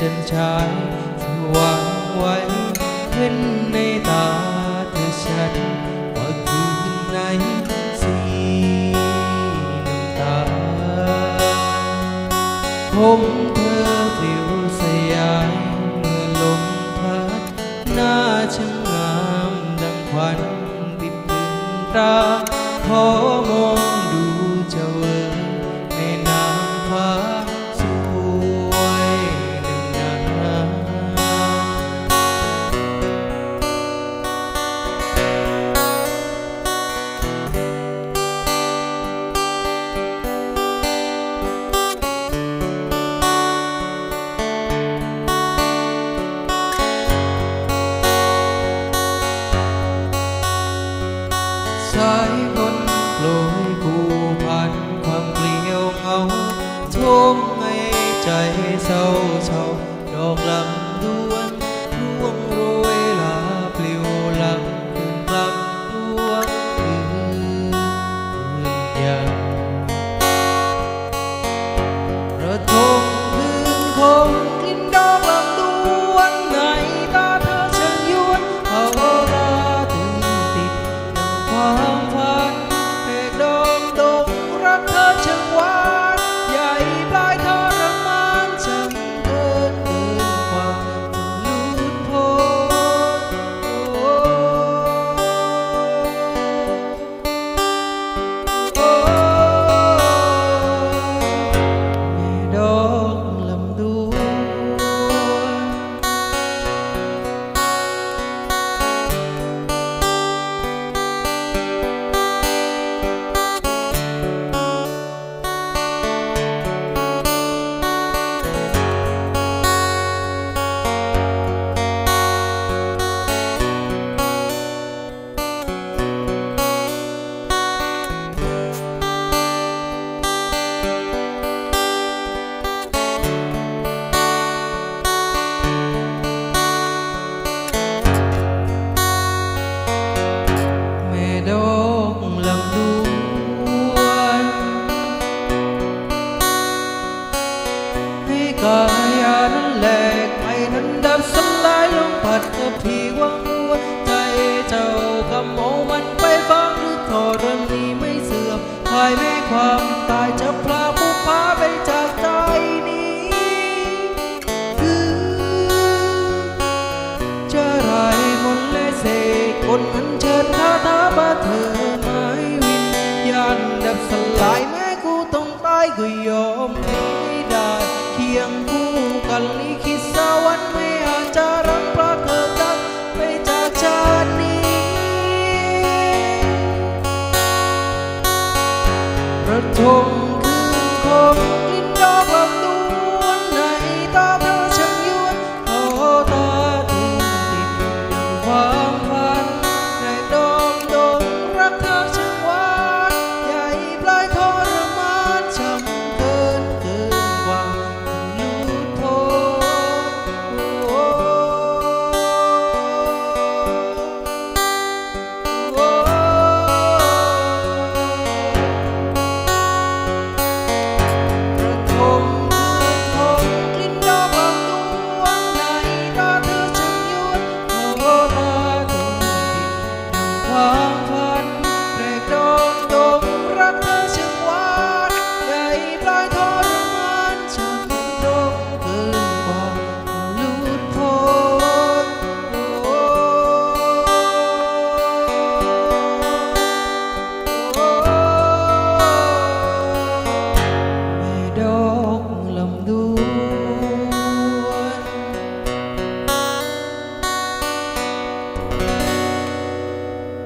จันชายที่วางไว้เห็นในตาเธอฉันว่าคืนไหนสีน้ำตาผมเธอผิวสยายเมื่อลมพัดหน้าช่างงามดังควันติดตึงตาขอมองดูเจ้าเอ๋ในน้ำฟ้า 梦。 ที่วังวนใจเจ้าคำโมมันไปฟังหรือทรณีไม่เสื่อมภายไม่ความตายจะพลาผู้พาไปจากใจนี้ คือจะไรมนและเสกคนนั้นเชิญคาท้ามาเธอไม่วินยันดับสลายแม่กูต้องตายก็ยอมไม่ได้ เคียงคู่กันลิคิตสวรรค์ 널 통금 공인가 봐.